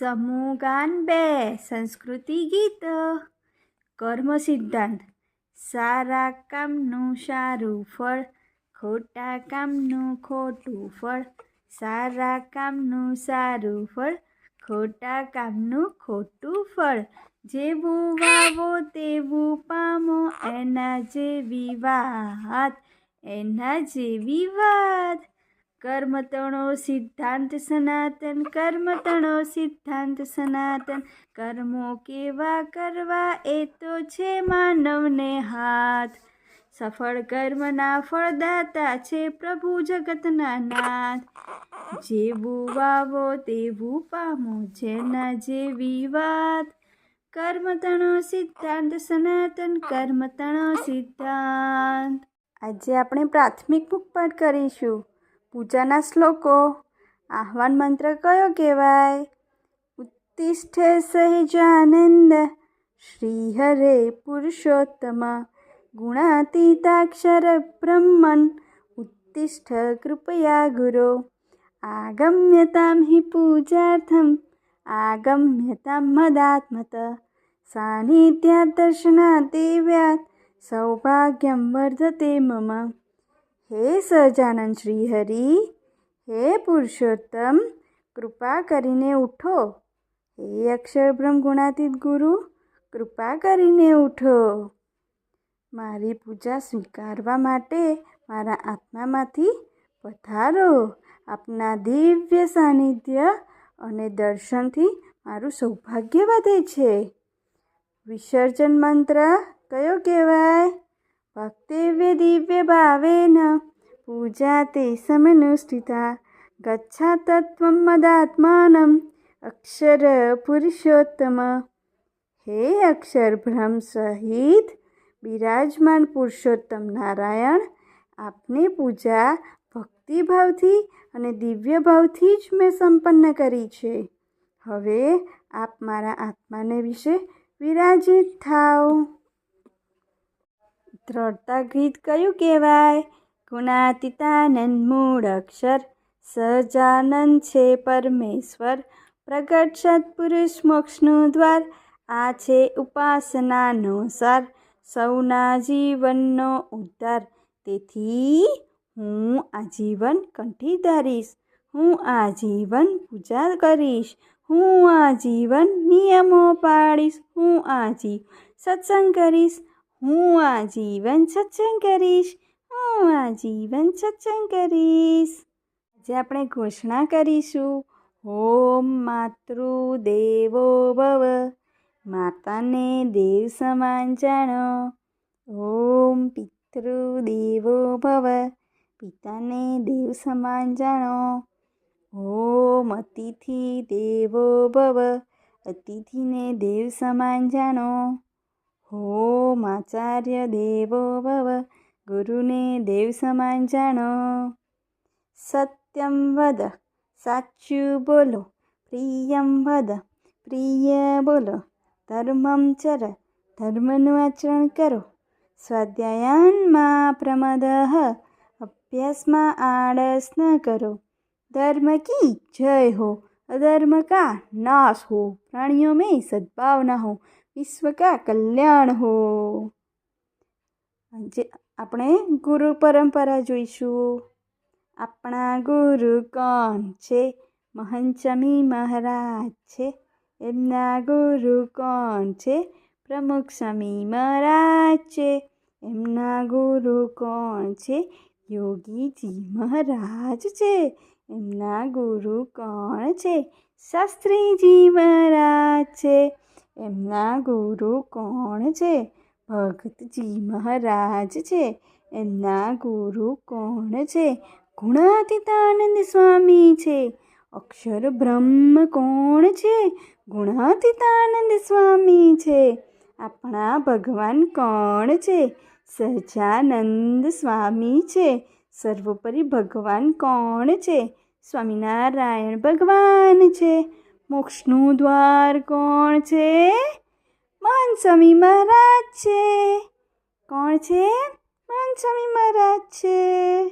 સમૂહગાન બે, સંસ્કૃતિ ગીત, કર્મ સિદ્ધાંત. સારા કામનું સારું ફળ, ખોટા કામનું ખોટું ફળ. સારા કામનું સારું ફળ, ખોટા કામનું ખોટું ફળ. જેવું વાવો તેવું પામો, એના જેવી વાત, એના જેવી વાત. કર્મ તણો સિદ્ધાંત સનાતન, કર્મતણો સિદ્ધાંત સનાતન. કર્મો કેવા કરવા એ તો છે માનવને હાથ. સફળ કર્મના ફળદાતા છે પ્રભુ જગતના નાથ. જેવું વાવો તેવું પામો, જેના જેવી વાત. કર્મતણો સિદ્ધાંત સનાતન, કર્મતણો સિદ્ધાંત. આજે આપણે પ્રાથમિક મુખપાઠ કરીશું. પૂજાના શ્લોકો આહ્વાન મંત્ર કયો કહેવાય ઉત્તિષ્ઠ સહેજાનંદ શ્રીહરે પુરુષોત્તમ ગુણાતીતાક્ષર બ્રહ્મન ઉત્તિષ્ઠ કૃપયા ગુરો આગમ્યતામ હિ પૂજાર્થમ આગમ્યતામ મદાત્મત સાનિધ્યાત દર્શનાદેવ્યાત સૌભાગ્યમ વર્ધતે મમ હે સહજાનંદ શ્રીહરિ હે પુરુષોત્તમ, કૃપા કરીને ઉઠો. હે અક્ષર બ્રહ્મ ગુણાતીત ગુરુ, કૃપા કરીને ઉઠો. મારી પૂજા સ્વીકારવા માટે મારા આત્મામાંથી પધારો. આપના દિવ્ય સાનિધ્ય અને દર્શનથી મારું સૌભાગ્ય વધે છે. વિસર્જન મંત્ર કયો કહેવાય? ભક્તિવ્ય દિવ્ય ભાવેન, પૂજા તે સમનુષ્ઠિતા, ગચ્છા તત્વ મદાત્માનમ, અક્ષર પુરુષોત્તમ. હે અક્ષર ભ્રમ સહિત બિરાજમાન પુરુષોત્તમ નારાયણ, આપની પૂજા ભક્તિભાવથી અને દિવ્ય ભાવથી જ મેં સંપન્ન કરી છે. હવે આપ મારા આત્માને વિશે વિરાજિત થાવ દ્રઢતા ગીત કયું કહેવાય? ગુણાતીતાનંદ મૂળ અક્ષર, સહજાનંદ છે પરમેશ્વર, પ્રગટ સત્પુરુષ મોક્ષનું દ્વાર, આ છે ઉપાસનાનો સાર, સૌના જીવનનો ઉદ્ધાર. તેથી હું આજીવન કંઠી ધરીશ, હું આજીવન પૂજા કરીશ, હું આજીવન નિયમો પાડીશ હું આજી સત્સંગ કરીશ હું આ જીવન સત્સંગ કરીશ, હું આ જીવન સત્સંગ કરીશ. આજે આપણે ઘોષણા કરીશું, ઓમ માતૃદેવો ભવ, માતાને દેવ સમાન જાણો. ઓમ પિતૃ દેવો ભવ, પિતાને દેવ સમાન જાણો. ઓમ અતિથિ દેવો ભવ, અતિથિને દેવ સમાન જાણો. ઓમ આચાર્ય દેવો ભવ ગુરુને દેવ સમાન જાણો સત્યમ વદ સાચું બોલો પ્રિયમ વદ પ્રિય બોલો ધર્મમ ચર ધર્મનું આચરણ કરો સ્વાધ્યાયનમાં પ્રમદ અભ્યાસમાં આળસ ન કરો ધર્મ કી જય હો અધર્મ કા નાશ હો પ્રાણીઓ મેં સદભાવના હો વિશ્વ કા કલ્યાણ હો. જે આપણે ગુરુ પરંપરા જોઈશું. આપણા ગુરુ કોણ છે? મહંચમી મહારાજ છે. એમના ગુરુ કોણ છે? પ્રમુખ સ્વામી મહારાજ છે. એમના ગુરુ કોણ છે? યોગીજી મહારાજ છે. એમના ગુરુ કોણ છે? શાસ્ત્રીજી મહારાજ છે. એમના ગુરુ કોણ છે? ભગતજી મહારાજ છે. એમના ગુરુ કોણ છે? ગુણાતીતાનંદ સ્વામી છે. અક્ષર બ્રહ્મ કોણ છે? ગુણાતીતાનંદ સ્વામી છે. આપણા ભગવાન કોણ છે? સહજાનંદ સ્વામી છે. સર્વોપરી ભગવાન કોણ છે? સ્વામિનારાયણ ભગવાન છે. મોક્ષનું દ્વાર કોણ છે? માનસમી મહારાજ છે. કોણ છે? માનસમી મહારાજ છે.